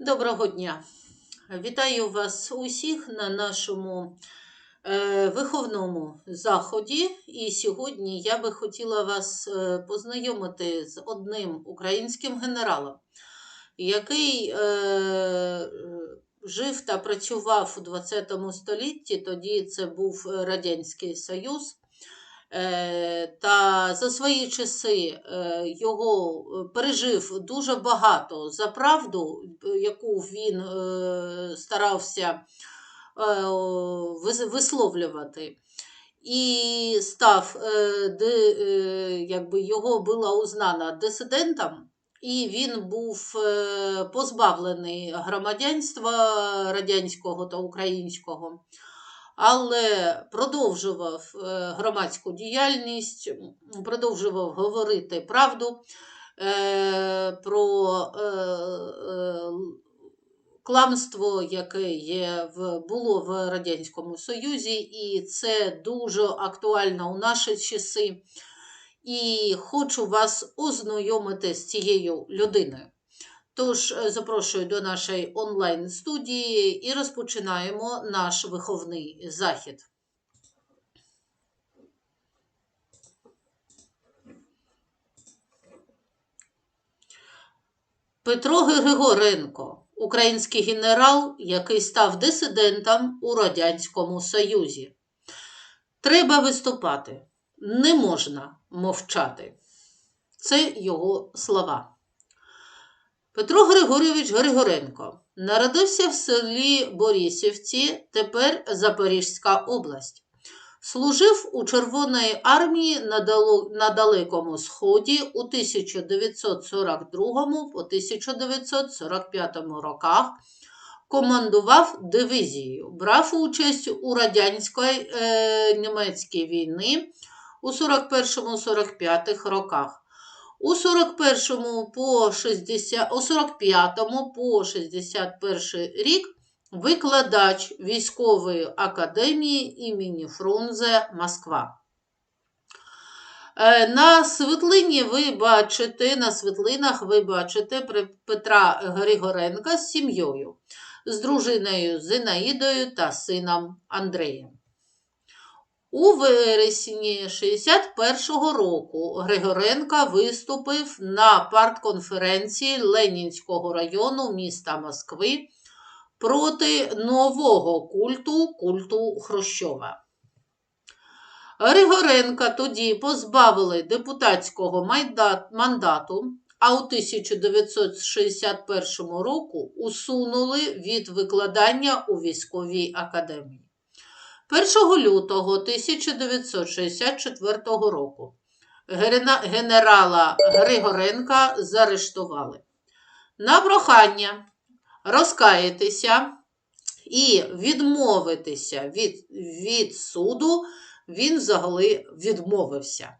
Доброго дня! Вітаю вас усіх на нашому е, виховному заході. І сьогодні я би хотіла вас е, познайомити з одним українським генералом, який е, жив та працював у 20 столітті, тоді це був Радянський Союз. Е, Та за свої часи е, його е, пережив дуже багато за правду, яку він старався висловлювати. І став, де, якби його було узнано дисидентом, і він був позбавлений громадянства радянського та українського але продовжував е, громадську діяльність, продовжував говорити правду е, про е, кламство, яке є в, було в Радянському Союзі, і це дуже актуально у наші часи. І хочу вас ознайомити з цією людиною. Тож е, запрошую до нашої онлайн-студії і розпочинаємо наш виховний захід. Петро Григоренко, український генерал, який став дисидентом у Радянському Союзі. Треба виступати, не можна мовчати. Це його слова. Петро Григорійович Григоренко народився в селі Борисівці, тепер Запорізька область. Служив у Червоної армії на, Далекому Сході у 1942 по 1945 роках. Командував дивізією, брав участь у радянської е, війни у 41-45 роках. У 41 по 60, у 45 по 61 рік викладач військової академії імені Фрунзе Москва. Е, На світлині ви бачите, на світлинах ви бачите Петра Григоренка з сім'єю, з дружиною Зинаїдою та сином Андреєм. У вересні 61-го року Григоренка виступив на партконференції Ленінського району міста Москви проти нового культу культу Хрущова. Григоренка тоді позбавили депутатського мандату, а у 1961 року усунули від викладання у військовій академії. 1 лютого 1964 року генерала Григоренка заарештували. На прохання розкаятися і відмовитися від, від суду він взагалі відмовився.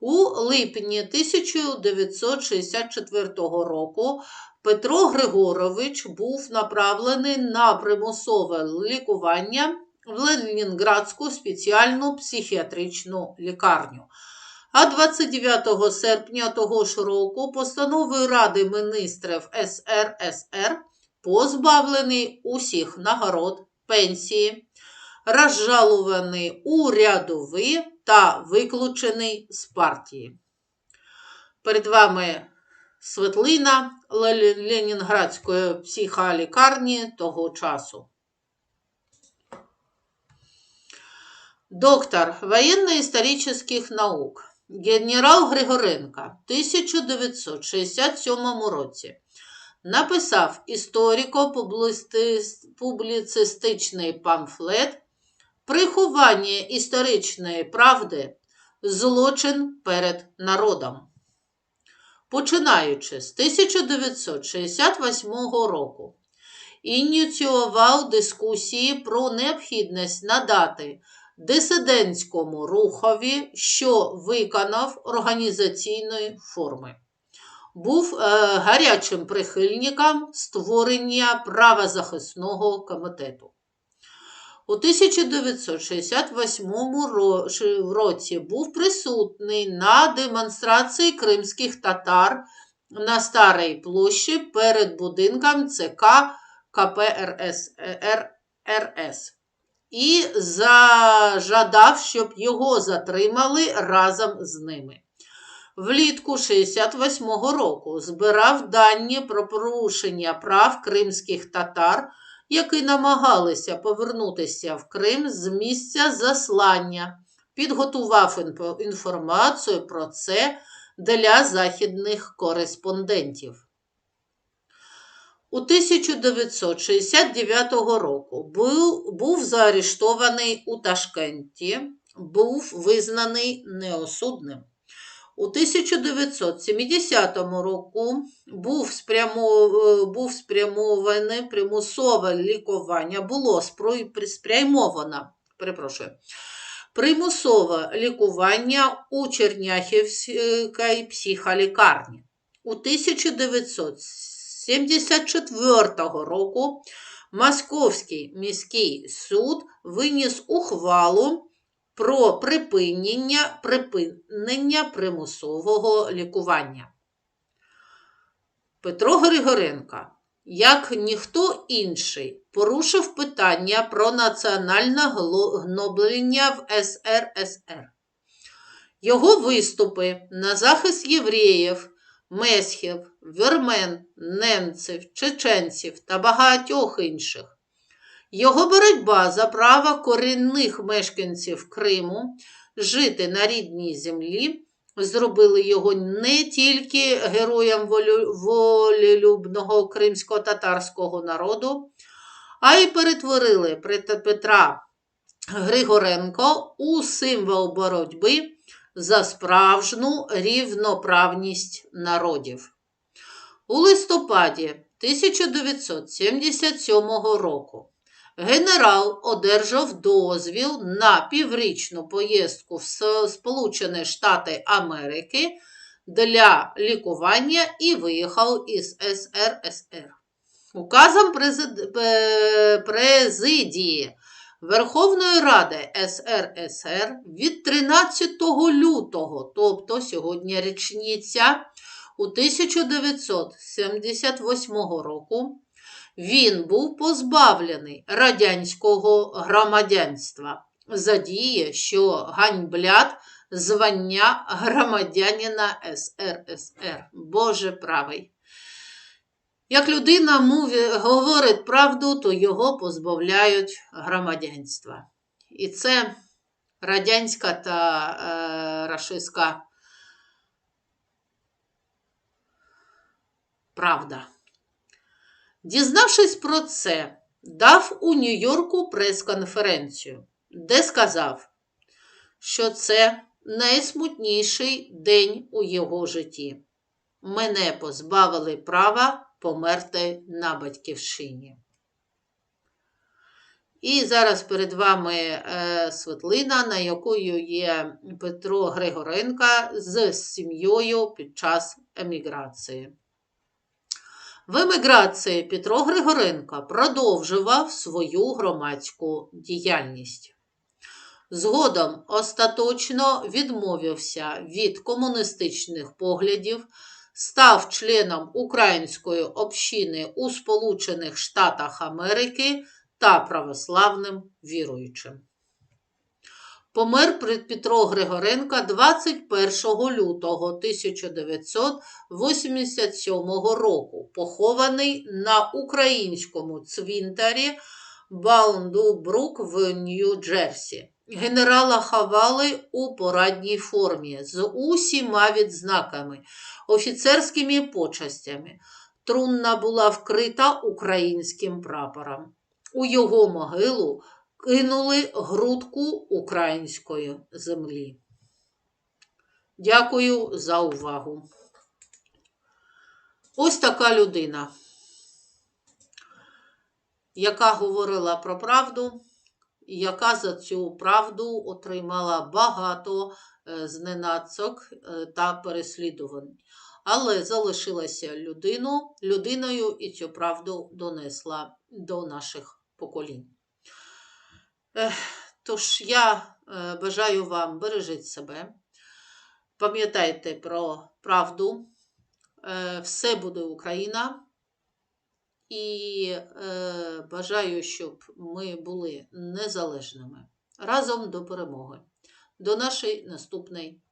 У липні 1964 року Петро Григорович був направлений на примусове лікування в Ленінградську спеціальну психіатричну лікарню. А 29 серпня того ж року постановою Ради міністрів СРСР позбавлений усіх нагород, пенсії, розжалований у рядові та виключений з партії. Перед вами світлина Ленінградської психолікарні того часу. Доктор военно-исторических наук, генерал Григоренко в 1967 році написав історико-публіцистичний памфлет Приховання історичної правди злочин перед народом. Починаючи з 1968 року, ініціював дискусії про необхідність надати дисидентському рухові, що виконав організаційної форми. Був е, гарячим прихильником створення правозахисного комітету. У 1968 році був присутній на демонстрації кримських татар на Старій площі перед будинком ЦК КПРС РС і зажадав, щоб його затримали разом з ними. Влітку 68-го року збирав дані про порушення прав кримських татар, які намагалися повернутися в Крим з місця заслання, підготував інформацію про це для західних кореспондентів. У 1969 року був, був заарештований у Ташкенті, був визнаний неосудним. У 1970 року був, спрямо, е, був спрямоване примусове лікування, було спрямовано, перепрошую, примусове лікування у Черняхівській психолікарні. У 1974 року Московський міський суд виніс ухвалу про припинення, припинення примусового лікування. Петро Григоренко, як ніхто інший, порушив питання про національне гноблення в СРСР. Його виступи на захист євреїв, месхів, вірмен, немців, чеченців та багатьох інших. Його боротьба за право корінних мешканців Криму жити на рідній землі зробили його не тільки героєм волю- волелюбного кримсько-татарського народу, а й перетворили Пет- Петра Григоренко у символ боротьби за справжню рівноправність народів. У листопаді 1977 року генерал одержав дозвіл на піврічну поїздку в Сполучені Штати Америки для лікування і виїхав із СРСР. Указом президії Верховної Ради СРСР від 13 лютого, тобто сьогодні річниця, у 1978 року він був позбавлений радянського громадянства за дії, що ганьблять звання громадянина СРСР. Боже правий. Як людина мові, говорить правду, то його позбавляють громадянства. І це радянська та е, рашистська правда. Дізнавшись про це, дав у Нью-Йорку прес-конференцію, де сказав, що це найсмутніший день у його житті. Мене позбавили права померти на батьківщині. І зараз перед вами е, світлина, на якою є Петро Григоренко з сім'єю під час еміграції. В еміграції Петро Григоренко продовжував свою громадську діяльність. Згодом остаточно відмовився від комуністичних поглядів, став членом української общини у Сполучених Штатах Америки та православним віруючим. Помер Петро Григоренко 21 лютого 1987 року, похований на українському цвинтарі Баундубрук в Нью-Джерсі. Генерала ховали у порадній формі з усіма відзнаками, офіцерськими почастями. Трунна була вкрита українським прапором. У його могилу кинули грудку української землі. Дякую за увагу. Ось така людина, яка говорила про правду, яка за цю правду отримала багато е, зненацьок е, та переслідувань. Але залишилася людину, людиною і цю правду донесла до наших поколінь. Тож я е, бажаю вам бережіть себе, пам'ятайте про правду, Все буде Україна. І е, бажаю, щоб ми були незалежними. Разом до перемоги, до нашої наступної